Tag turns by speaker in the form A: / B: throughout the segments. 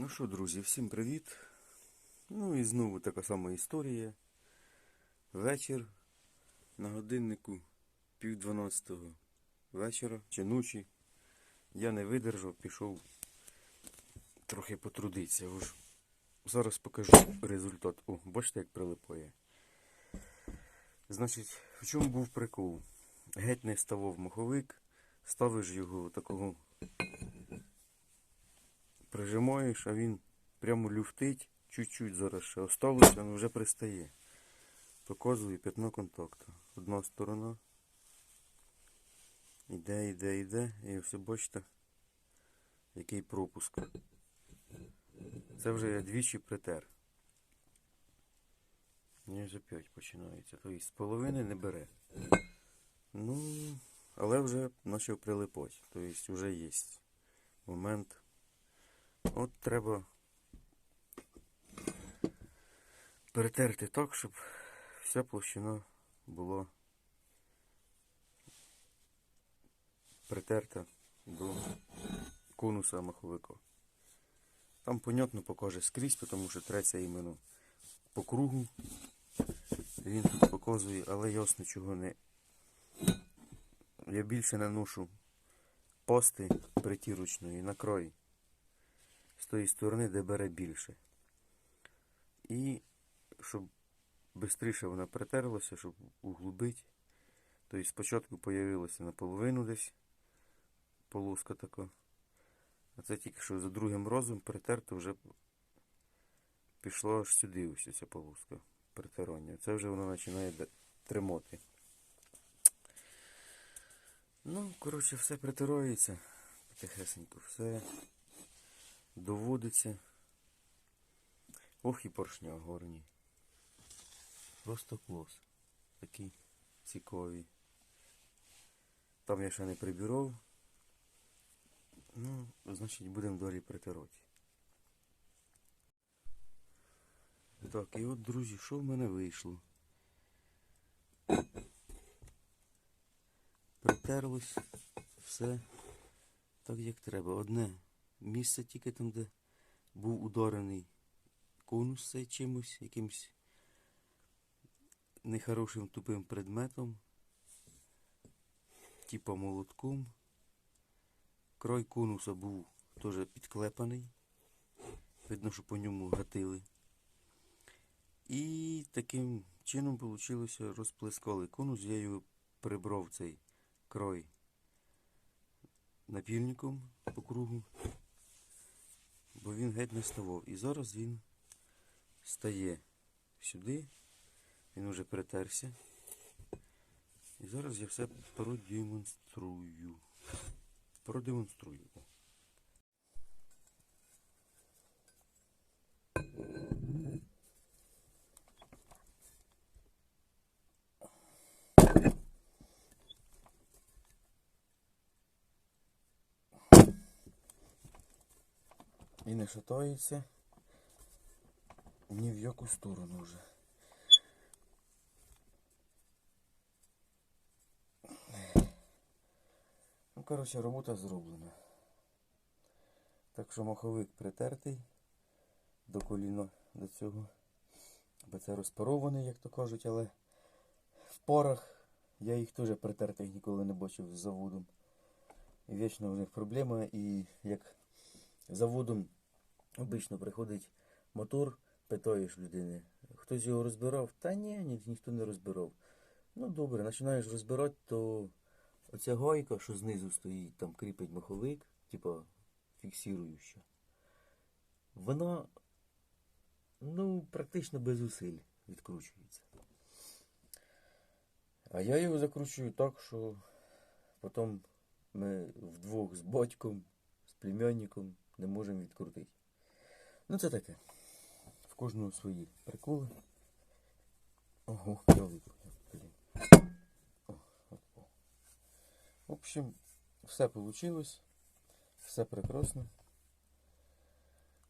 A: Ну що, друзі, всім привіт. Ну і знову така сама історія. Вечір на годиннику пів дванадцятого вечора чи ночі. Я не видержав, пішов трохи потрудитися. Ож зараз покажу результат. О, бачите, як прилипає. Значить, в чому був прикол? Геть не ставав маховик, ставиш його такого прижимаєш, а він прямо люфтить, чуть-чуть зараз ще осталося, але вже пристає. Показую п'ятно контакту. Одна сторона. Іде, іде, іде. І все бачите, який пропуск. Це вже я двічі притер. І ось опять починається. Тобто з половини не бере. Ну, але вже почав прилипати. Тобто вже є момент. От треба перетерти так, щоб вся площина була притерта до конуса маховика. Там, понятно, покаже скрізь, тому що треться іменно по кругу. Він тут показує, але ясно чого не. Я більше наношу пасти притірочної на з тої сторони, де бере більше. І щоб швидше вона притерлася, щоб углубити. Тобто спочатку появилася наполовину десь полоска така. А це тільки що за другим разом притерто вже пішло аж сюди ось ця полоска притирання. Це вже вона починає тримати. Ну, коротше, все притирається потихесенько, все доводиться. Ох і поршня горні. Просто клас. Такі цікаві. Там я ще не прибіров. Ну, значить будемо далі притирати. Так, і от, друзі, що в мене вийшло? Притерлось все так, як треба. Одне місце тільки там, де був ударений конус чимось, якимось нехорошим тупим предметом, типа молотком. Край конуса був теж підклепаний. Видно, що по ньому гатили. І таким чином вийшло розплескали конус. Я його прибрав цей край напільником по кругу, бо він геть не ставав. І зараз він стає сюди, він вже притерся. І зараз я все продемонструю. Продемонструю. І не шатається ні в яку сторону вже. Ну, коротше, робота зроблена. Так що маховик притертий до коліна до цього. Бо це розпарований, як то кажуть, але в порах я їх теж притертих ніколи не бачив з заводом. І вічно у них проблема, і як заводом обично приходить мотор, питаєш людини, хтось його розбирав? Та ні, ні, ніхто не розбирав. Ну добре, починаєш розбирати, то оця гайка, що знизу стоїть, там кріпить маховик, типа фіксуюча, вона ну, практично без зусиль відкручується. А я його закручую так, що потім ми вдвох з батьком, з племянником не можемо відкрутити. Ну це таке. В кожного свої приколи. Ого, о. В общем, все вийшло. Все прекрасно.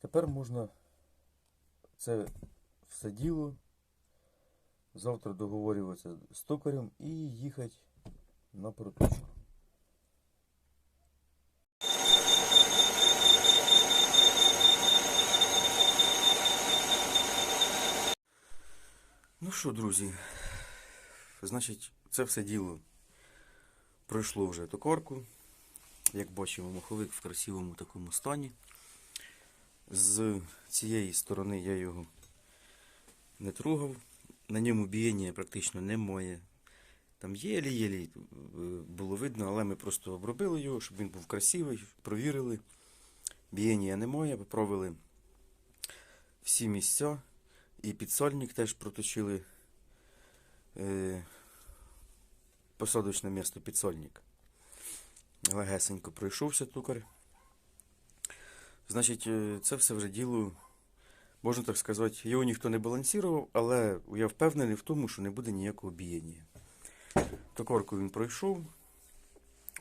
A: Тепер можна це все діло завтра договорюватися з токарем і їхати на проточку. Що, друзі, значить, це все діло пройшло вже токорку. Як бачимо, маховик в красивому такому стані. З цієї сторони я його не трогав. На ньому бієння практично немає. Там єлі-єлі е, було видно, але ми просто обробили його, щоб він був красивий, провірили. Бієння немає, поправили всі місця. І підсольник теж проточили е, посадочне місто підсольник. Легесенько пройшовся тукар. Значить, е, це все вже діло, можна так сказати, його ніхто не балансував, але я впевнений в тому, що не буде ніякого бієння. Токорку він пройшов,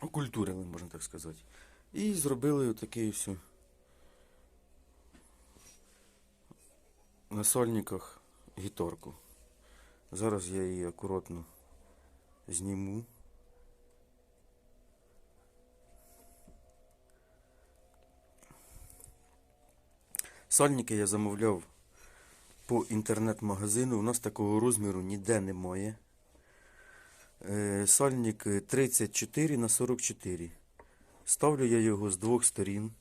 A: окультурили, можна так сказати. І зробили отакий все. На сольниках гіторку. Зараз я її акуратно зніму. Сольники я замовляв по інтернет-магазину. У нас такого розміру ніде немає. Е, Сольник 34 на 44. Ставлю я його з двох сторін.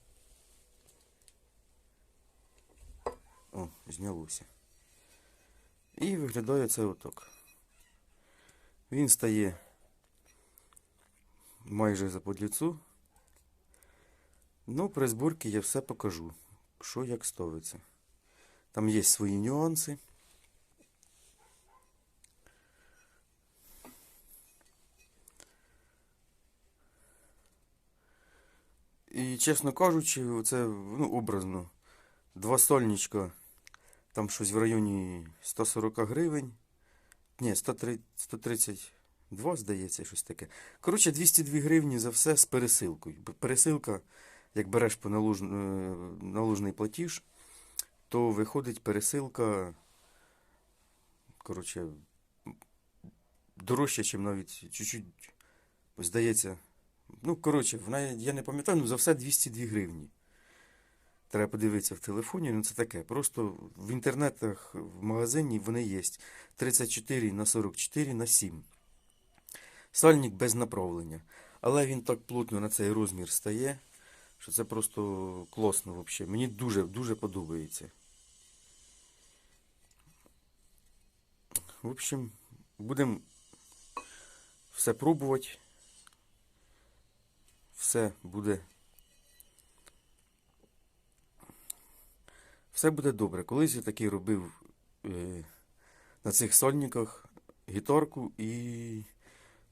A: О, знялося. І виглядає це отак. Він стає майже за подліцу. Ну, при зборці я все покажу, що як ставиться. Там є свої нюанси. І, чесно кажучи, це ну, образно. Два стольничка, там щось в районі 140 гривень. Ні, 130 132, здається, щось таке. Коротше, 202 гривні за все з пересилкою. Пересилка, як береш по налуж... е, наложний платіж, то виходить пересилка, коротше, дорожче, ніж навіть чуть-чуть, здається. Ну, коротше, вона, я не пам'ятаю, ну за все 202 гривні. Треба подивитися в телефоні, ну це таке. Просто в інтернетах, в магазині вони є. 34 на 44 на 7. Сальник без направлення. Але він так плотно на цей розмір стає, що це просто класно взагалі. Мені дуже дуже подобається. В общем, будемо все пробувати. Все буде. Все буде добре. Колись я такий робив е, на цих сольниках гітарку і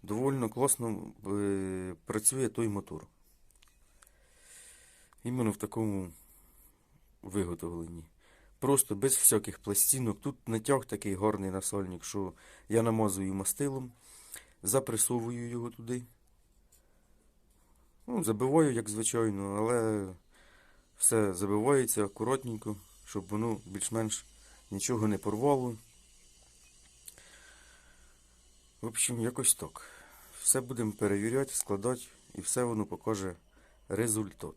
A: доволі класно е, працює той мотор. Іменно в такому виготовленні. Просто без всяких пластинок. Тут натяг такий гарний на сольник, що я намазую мастилом, запресовую його туди. Ну, забиваю, як звичайно, але все забивається акуратненько, щоб воно більш-менш нічого не порвало. В общем, якось так. Все будемо перевіряти, складати і все воно покаже результат.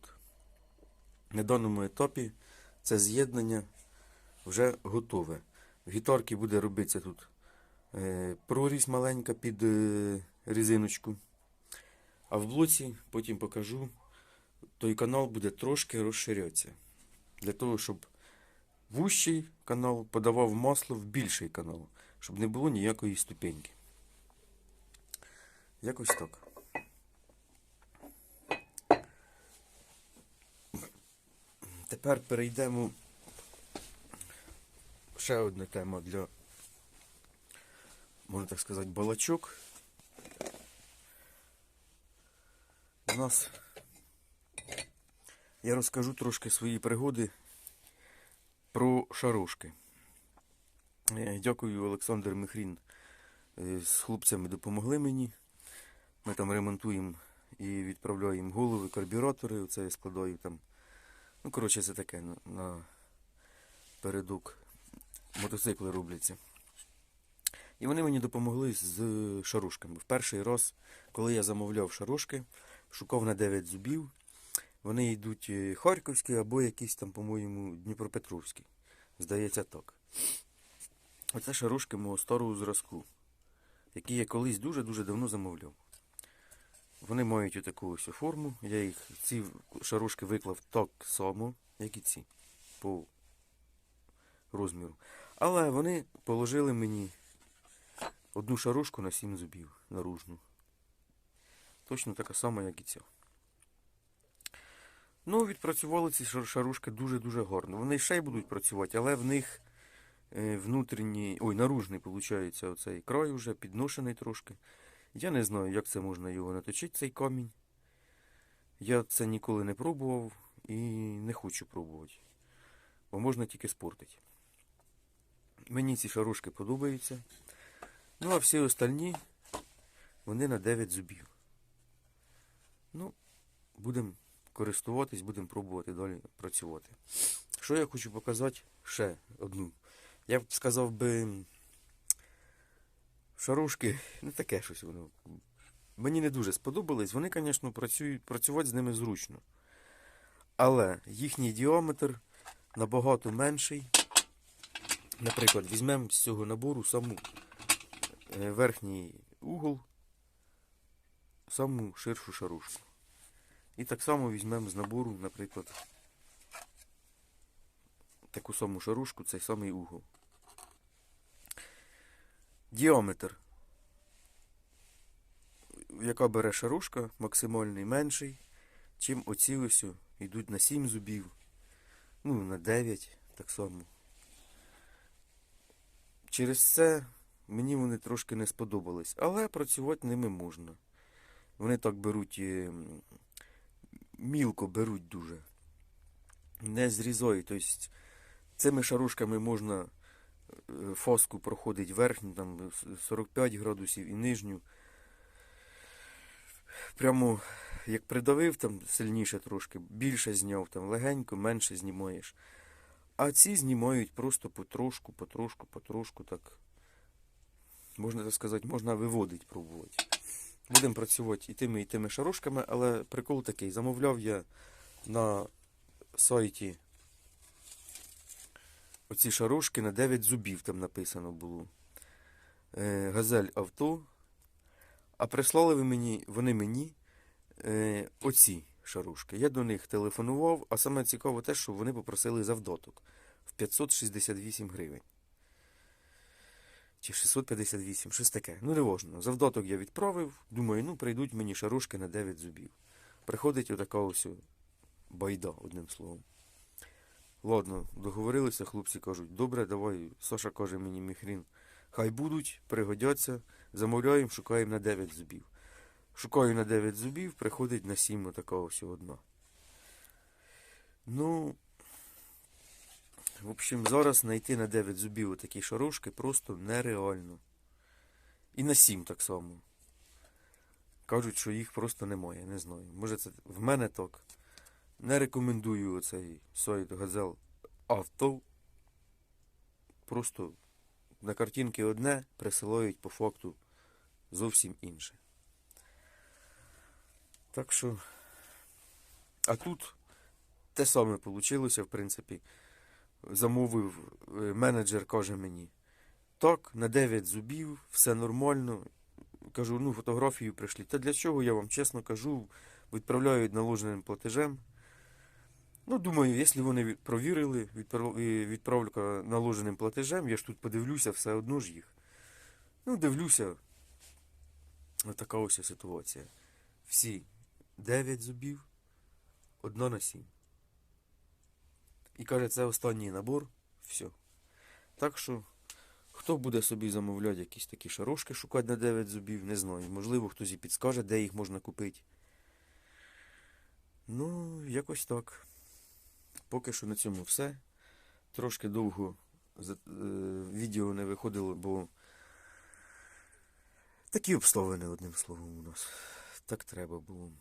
A: На даному етапі це з'єднання вже готове. В гітарці буде робитися тут е, прорізь маленька під е, резиночку. А в блоці потім покажу, той канал буде трошки розширятися. Для того, щоб вущий канал подавав масло в більший канал, щоб не було ніякої ступеньки. Якось так. Тепер перейдемо ще одна тема для, можна так сказати, балачок. У нас я розкажу трошки свої пригоди про шарушки. Е, Дякую, Олександр Михрін. Е, З хлопцями допомогли мені. Ми там ремонтуємо і відправляємо голови, карбюратори. Оце я складаю там. Ну, коротше, це таке на, на передок. Мотоцикли робляться. І вони мені допомогли з шарушками. В перший раз, коли я замовляв шарушки, шукав на 9 зубів. Вони йдуть е, харківські або якісь там, по-моєму, Дніпропетровські. Здається, так. Оце шарушки мого старого зразку, які я колись дуже-дуже давно замовляв. Вони мають отаку ось форму. Я їх ці шарушки виклав так само, як і ці, по розміру. Але вони положили мені одну шарушку на сім зубів наружну. Точно така сама, як і ця. Ну, відпрацювали ці шарушки дуже-дуже гарно. Вони ще й будуть працювати, але в них е, внутрішній, ой, наружний, виходить, оцей край вже підношений трошки. Я не знаю, як це можна його наточити, цей камінь. Я це ніколи не пробував і не хочу пробувати. Бо можна тільки спортити. Мені ці шарушки подобаються. Ну, а всі остальні, вони на 9 зубів. Ну, будемо користуватись, будемо пробувати далі працювати. Що я хочу показати? Ще одну. Я б сказав би. Шарушки, не таке щось воно. Мені не дуже сподобались. Вони, звісно, працювати з ними зручно. Але їхній діаметр набагато менший. Наприклад, візьмемо з цього набору саму е, верхній угол, саму ширшу шарушку. І так само візьмемо з набору, наприклад, таку саму шарушку, цей самий угол. Діаметр, яка бере шарушка, максимальний менший, чим оці ось йдуть на 7 зубів, ну на 9 так само. Через це мені вони трошки не сподобались, але працювати ними можна. Вони так беруть е, м, мілко беруть дуже. Не зрізають. Тобто цими шарушками можна е, фаску проходить верхню, там 45 градусів і нижню. Прямо як придавив там сильніше трошки, більше зняв, там легенько, менше знімаєш. А ці знімають просто потрошку, потрошку, потрошку так. Можна так сказати, можна виводити, пробувати. Будемо працювати і тими, і тими шарушками, але прикол такий. Замовляв я на сайті оці шарушки на 9 зубів там написано було. Е, Газель авто. А прислали ви мені, вони мені е, оці шарушки. Я до них телефонував, а саме цікаво те, що вони попросили завдаток в 568 гривень. Чи 658, щось таке. Ну, не важно. Завдаток я відправив. Думаю, ну прийдуть мені шарушки на 9 зубів. Приходить отака ось байда, одним словом. Ладно, договорилися, хлопці кажуть, добре, давай. Саша каже мені міхрін. Хай будуть, пригодяться, замовляємо, шукаємо на 9 зубів. Шукаю на 9 зубів, приходить на 7 отака ось одна. Ну, в общем, зараз знайти на 9 зубів отакі шарушки просто нереально. І на 7 так само. Кажуть, що їх просто немає, не знаю. Може це в мене так. Не рекомендую оцей сайт Газел Авто. Просто на картинки одне присилають по факту зовсім інше. Так що. А тут те саме вийшло, в принципі. Замовив е, менеджер, каже мені. Так, на 9 зубів, все нормально. Кажу, ну фотографію прийшли. Та для чого я вам чесно кажу, відправляють наложеним платежем. Ну, думаю, якщо вони провірили відправ- відправка наложеним платежем, я ж тут подивлюся все одно ж їх. Ну, дивлюся. Отака ось ситуація. Всі 9 зубів, одна на 7. І каже, це останній набор. Все. Так що, хто буде собі замовляти якісь такі шарошки шукати на 9 зубів, не знаю. Можливо, хтось і підскаже, де їх можна купити. Ну, якось так. Поки що на цьому все. Трошки довго е, відео не виходило, бо такі обставини, одним словом, у нас. Так треба було.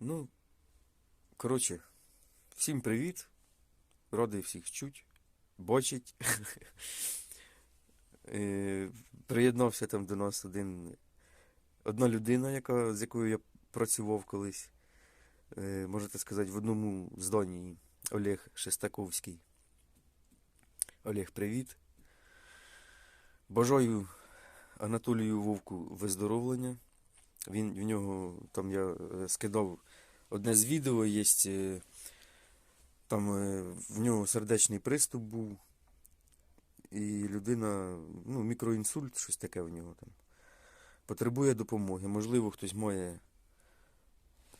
A: Ну, коротше, всім привіт. Радий всіх чуть, бачить. Е, Приєднався там до нас один, одна людина, яка, з якою я працював колись. Е, Можете сказати, в одному зданні Олег Шестаковський. Олег, привіт. Бажаю Анатолію Вовку виздоровлення. Він в нього там я е, скидав одне з відео, є е, там е, в нього сердечний приступ був. І людина, ну, мікроінсульт, щось таке в нього там. Потребує допомоги. Можливо, хтось має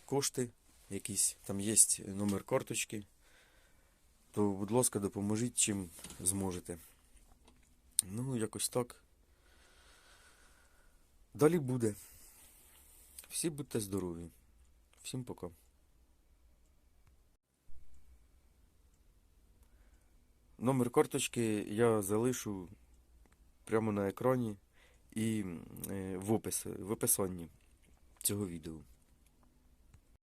A: кошти якісь, там є номер карточки. То, будь ласка, допоможіть чим зможете. Ну, якось так. Далі буде. Всі будьте здорові. Всім пока. Номер карточки я залишу прямо на екрані і е, в описі, в описанні цього відео.